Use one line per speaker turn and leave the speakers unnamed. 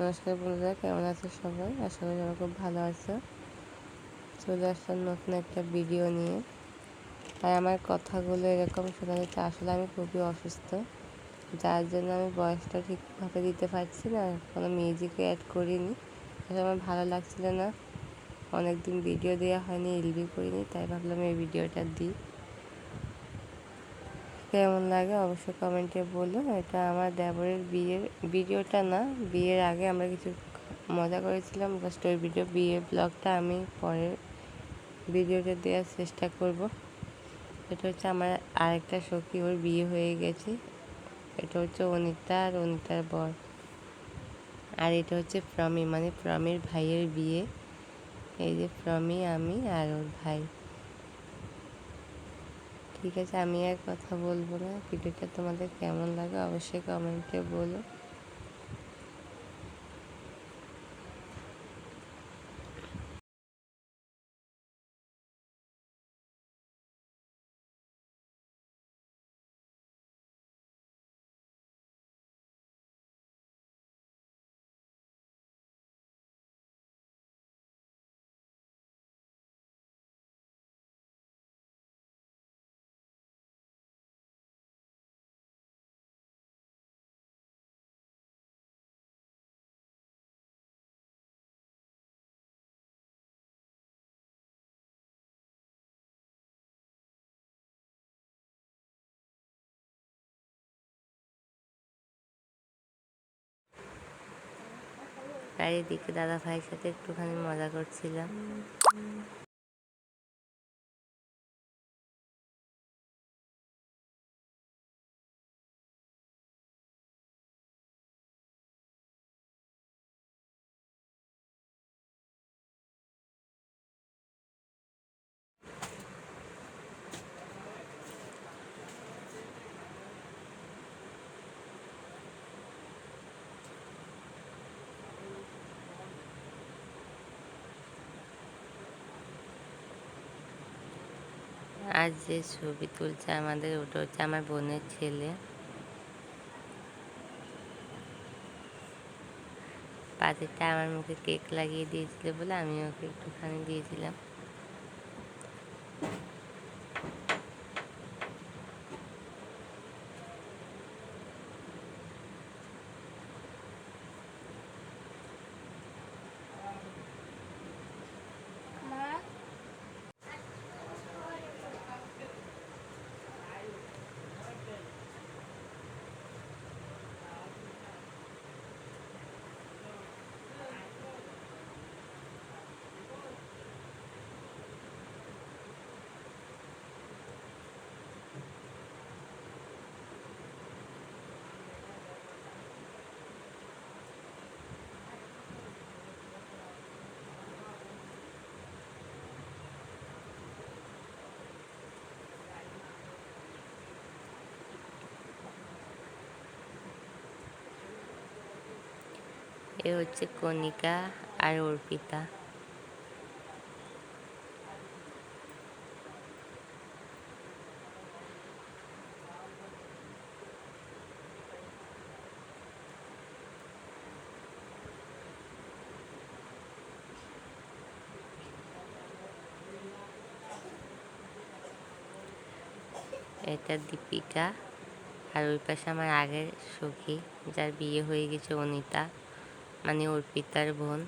নমস্কার বন্ধুরা, কেমন আছো সবাই? আশা করি সবাই খুব ভালো আছো। চলে আসলাম নতুন একটা ভিডিও নিয়ে। আর আমার কথাগুলো এরকম শোনা যাচ্ছে, আসলে আমি খুবই অসুস্থ। যার জন্য আমি বয়সটা ঠিকভাবে দিতে পারছি না, কোনো মিউজিকে অ্যাড করিনি। আসলে আমার ভালো লাগছিল না। অনেক দিন ভিডিও দেওয়া হয়নি এলবি করিনি, তাই ভাবলাম এই ভিডিওটা দিই। কেমন লাগে অবশ্যই কমেন্টে বলুন। এটা আমার দেবরের বিয়ের ভিডিওটা না, বিয়ের আগে আমরা কিছু মজা করেছিলাম। জাস্ট ওই ভিডিও বিয়ের ব্লগটা আমি পরের ভিডিওটা দেওয়ার চেষ্টা করব। এটা হচ্ছে আমার আরেকটা সখী, ওর বিয়ে হয়ে গেছে। এটা হচ্ছে অনিতা আর অনিতার বর। আর এটা হচ্ছে প্রমি মানে প্রমির ভাইয়ের বিয়ে। এই যে প্রমি, আমি আর ওর ভাই। ঠিক আছে আমি আর কথা বলব না। ভিডিওটা তোমাদের কেমন লাগে অবশ্যই কমেন্টে বলো। চারিদিকে দাদা ভাইয়ের সাথে একটুখানি মজা করছিলাম। আজ যে ছবি তুলছে আমাদের, ওটা হচ্ছে আমার বোনের ছেলে। পাতিটা আমার মুখে কেক লাগিয়ে দিয়েছিল বলে আমি ওকে একটুখানি দিয়েছিলাম। এ হচ্ছে কণিকা আর অর্পিতা। এটা দীপিকা আর ওই পাশে আমার আগের সখী, যার বিয়ে হয়ে গেছে অনিতা। মানে অর্পিতার বোন